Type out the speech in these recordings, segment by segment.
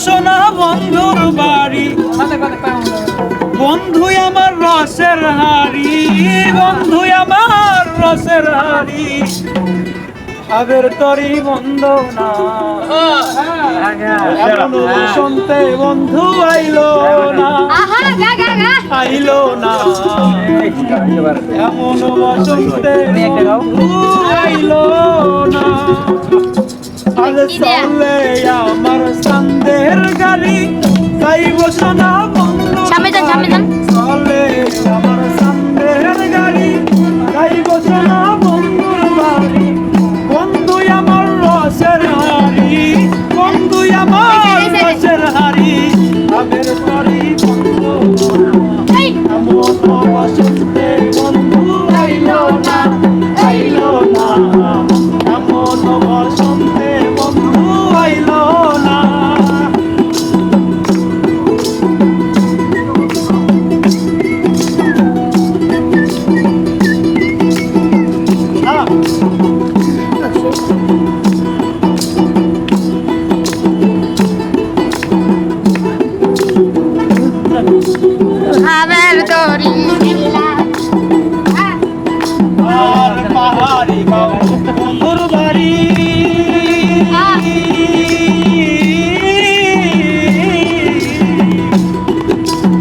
বসনা বন্ধুর বাড়ি। বন্ধু আমার রসের হাড়ি বন্ধু আমার রসের হাড়ি। আবের তরি বন্ধ না। শুনতে বন্ধু আইলো না। আইলো না। এমন বসন্তে বন্ধু আইলো না। আজ চলে আমার সন্দের গাড়ি তাই বসনা বন্ধু সামনে যান, সামনে যান। চলে আবার দড়ি। বন্ধুর বাড়ি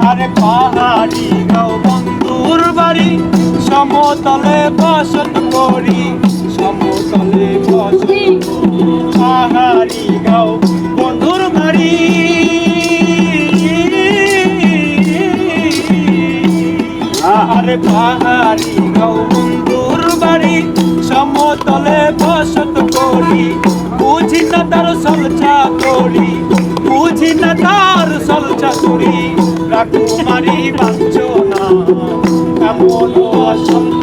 আরে পাহাড়ি গাঁও বন্ধুর সমতলে বসত করি সমতলে আরে পাহাড়ি, গৌবন্ধুর বন্ধুর বাড়ি। সমতলে বসত করি, বুঝি না তার সলচা করি, বুঝি না তার সলচা করি। রাকুমারি বাঞ্চনা এমন অসন্তে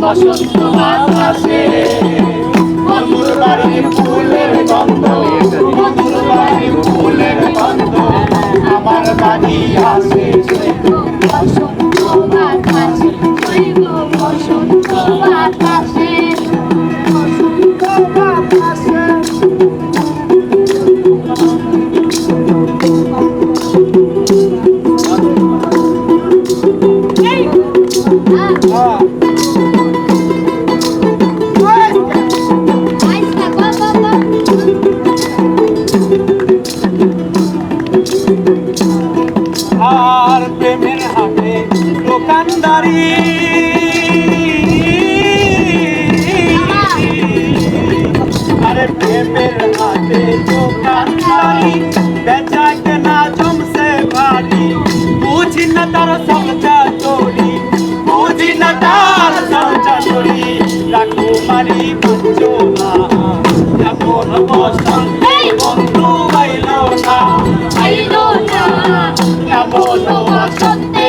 বসন্ত বাতাসে মধুর আমার বাড়ি আসে। বসন্ত দোকানদারি আরে প্রেমের হাতে দোকানদারি বেচা কেনা জমছে ভারি বুঝি না তার সলচা চোরি বুঝি না তার সলচা চোরি রাখো মারি বুঝো না। এমন বসন্তে বন্ধু আইলো না। আইলো না। এমন বসন্তে